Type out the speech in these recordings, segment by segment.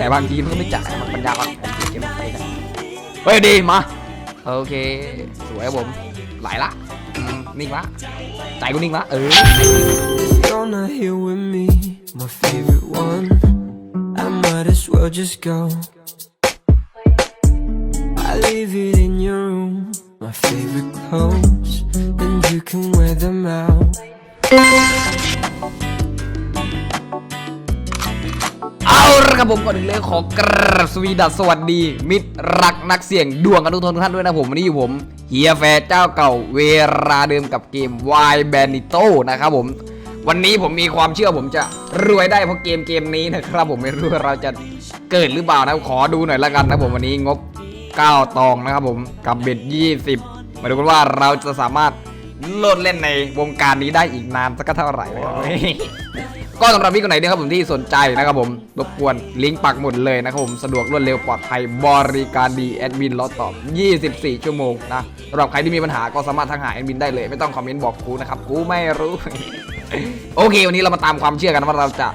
ต่บางทีมันก็ไม่จ่ายมันปัญญาอ่อนเก็บไปกันเฮ้ยดีมาโอเค สวยครับผมไหลละนิ่งละใจกูนิ่งละเออ You're not here with me, my favorite one. I might as well just go. I leave it in your room, my favorite clothes. Then you can wear them out. ละครับผมก่อนอื่นเลยขอกราบสวีดัสสวัสดี มิตรรักนักเสี่ยงดวงกันทุกท่านด้วยนะผมวันนี้อยู่ผมเฮียแฟร์เจ้าเก่าเวลาเดิมกับเกม Y b a n i t o นะครับผม วันนี้ผมมีความเชื่อผมจะรวยได้เพราะเกมเกมนี้นะครับผมไม่รู้ว่าเราจะเกิดหรือเปล่านะขอดูหน่อยละกันนะผมวันนี้งบ 9 ตองนะครับผมกับเบ็ด20 มาดูกันว่าเราจะสามารถโลดเล่นในวงการนี้ได้อีกนานสักเท่าไหร่นะครับ ก็สำหรับพี่คนไหนเนี่ยครับผมที่สนใจนะครับผมรบกวนลิงก์ปักหมุดเลยนะครับผมสะดวกรวดเร็วปลอดภัยบริการดีแอดมินรอตอบ 24 ชั่วโมงนะสำหรับใครที่มีปัญหาก็สามารถทักหาแอดมินได้เลย ไม่ต้องคอมเมนต์บอกกูนะครับกูไม่รู้ โอเค วันนี้เรามาตามความเชื่อกันว่าเราจะ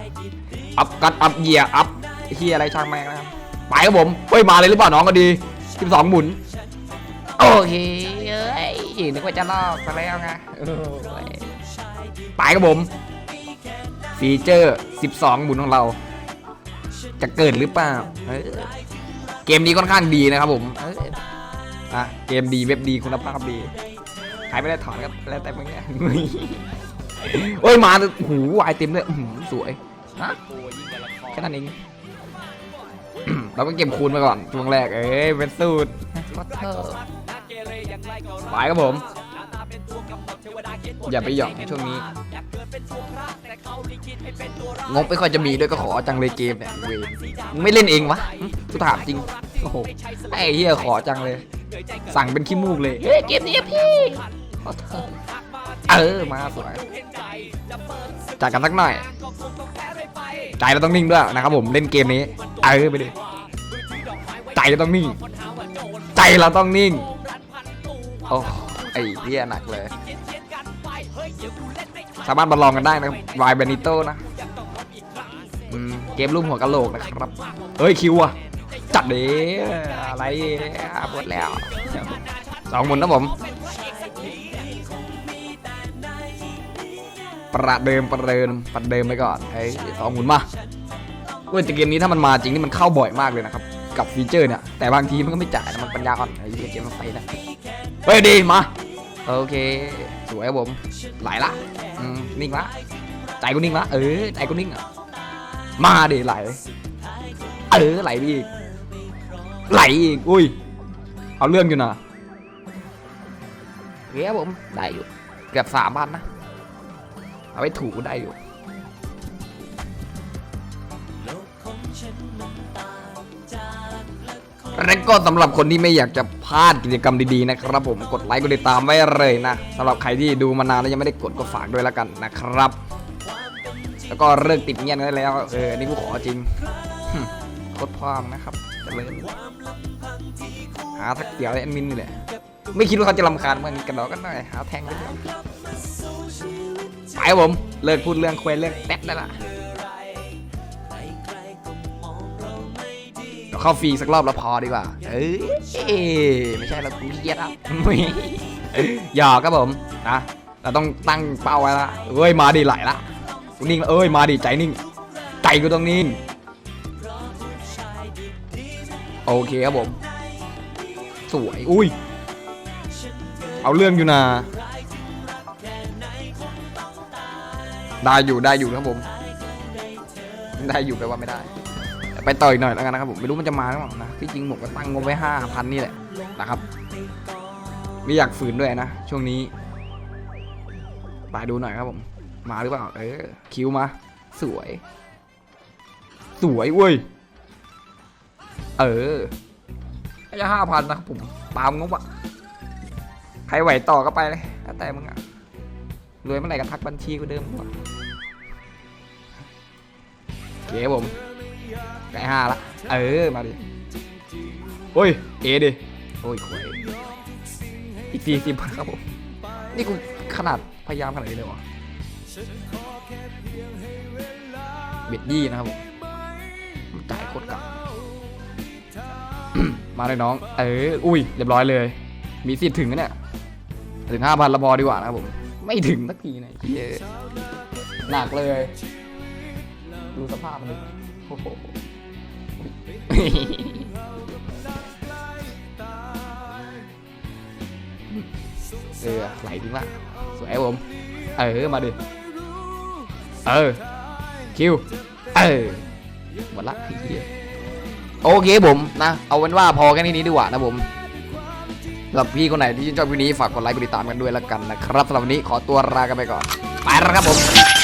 อัพกัดอัพเยียอัพเฮียอะไรช่างแม่งนะครับไปครับผมเฮ้ยมาเลยหรือเปล่าน้องก็ดี 12 หมุนโอเคเอ้ยนึกว่าจะลอกซะแล้วไงโอ้ยไปครับผม ฟีเจอร์ 12หมุนของเรา จะเกิดหรือเปล่าเเกมนี้ค่อนข้างดีนะครับผมเอออะเกมดีเว็บดีคุณภาพดีใครไม่ได้ถอนก็แล้วแต่เมึงเนี่ยโอ้ยมาหูวายเต็มเลยสวยฮะแค่นั้นเองเราก็เก็บคูณมาก่อนช่วงแรกเอ้ยเป็นสูตรไปครับผม อย่าไปหยอกช่วงนี้ งบไม่ค่อยจะมีด้วยก็ขอจังเลยเกมเนี่ยเวรมึงไม่เล่นเองวะหึกูถามจริง โอ้โห ไอ้เหี้ยขอจังเลย สั่งเป็นขี้มูกเลย เฮ้ยเกมนี้อะพี่ขอโทษเออ มาสวยจัดกันสักหน่อย ใจเราต้องนิ่งด้วยนะครับผมเล่นเกมนี้ เออไปดิใจเราต้องนิ่ง ใจเราต้องนิ่ง โอ้ไอ้เหี้ยหนักเลย สามารถมาลองกันได้นะครับวายเบนิโตนะเกมรูปหัวกะโหลกนะครับ เฮ้ยคิวอะจัดเด้อะไรหมดแล้วสองหมุนนะผม ประเดิมประเดิมประเดิมไปก่อนไอ้สองหมุนมาเว้ยแต่เกมนี้ถ้ามันมาจริงนี่มันเข้าบ่อยมากเลยนะครับกับฟีเจอร์เนี่ยแต่บางทีมันก็ไม่จ่ายมันปัญญาอ่อนไอ้เกมมันไปนะเฮ้ยดีมาโอเค สวยครับผมไหลละนิ่งละใจกูนิ่งละเออใจกูนิ่งอะมาดิไหลเออไหลไปอีกไหลอีกอุ้ยเอาเรื่องอยู่นะเฮ้ยครับผมได้อยู่เกือบสามพันนะเอาไว้ถูได้อยู่ และก็สำหรับคนที่ไม่อยากจะพลาดกิจกรรมดีๆนะครับผมกดไลค์กดติดตามไว้เลยนะสำหรับใครที่ดูมานานแล้วยังไม่ได้กดก็ฝากด้วยแล้วกันนะครับ แล้วก็เลิกติดเงียบได้แล้วเอออันนี่กูขอจริงโคตรพร้อมนะครับจะเลยหาทักเดี๋ยวแอดมินนี่แหละไม่คิดว่าเขาจะรำคาญมันกันหรอกกันหน่อยหาแทงกันเถอะไปผมเลิกพูดเรื่องคุยเรื่องแป๊ดได้ละ เข้าฟรีสักรอบแล้วพอดีกว่า เอ้ยไม่ใช่เรากูขี้เกียจอะหยอกครับผมนะเราต้องตั้งเป้าไว้ละเอ้ยมาดีไหลละนิ่งเอ้ยมาดีใจนิ่งใจกูต้องนิ่งโอเคครับผม สวยอุ้ยเอาเรื่องอยู่นะได้อยู่ได้อยู่ครับผม ได้อยู่แปลว่าไม่ได้ ไปต่ออีกหน่อยแล้วกันนะครับผมไม่รู้มันจะมาหรือเปล่านะที่จริงผมก็ตั้งงบไว้ห้าพันนี่แหละนะครับไม่อยากฝืนด้วยนะ ช่วงนี้ไปดูหน่อยครับผม มาหรือเปล่าเออคิวมา สวย สวยเว้ยเออแค่ห้าพันนะครับผมตามงบอะใครไหวต่อก็ไปเลยแต่มึงอะรวยเมื่อไหร่ก็ทักบัญชีกูเดิมกว่าโอเคครับผม ไก่ห้าละ เออ มาดิ โอ้ย เอดิ โอ้ยควยอีกสี่สิบครับผม นี่กูขนาดพยายามขนาดนี้เลยวะเบ็ดยี่นะครับผมมันจ่ายโคตรเก่ามาเลยน้อง เออ อุ้ย เรียบร้อยเลย มีสิทธิ์ถึงนะเนี่ย ถึงห้าพันละพอดีกว่านะครับผม ไม่ถึงสักทีไหนเหี้ยหนักเลย ดูสภาพมันดิโอ้โหเออไหลจริงละสวยครับผม เออ มาดิ เออ คิว เออหมดละไอ้เหี้ยโอเคผมนะ เอาเป็นว่าพอแค่นี้ดีกว่านะผมสำหรับพี่คนไหนที่ชื่นชอบวิดีโอนี้ฝากกดไลค์กดติดตามกันด้วยแล้วกันนะครับสำหรับวันนี้ขอตัวลากันไปก่อน ไปแล้วครับผม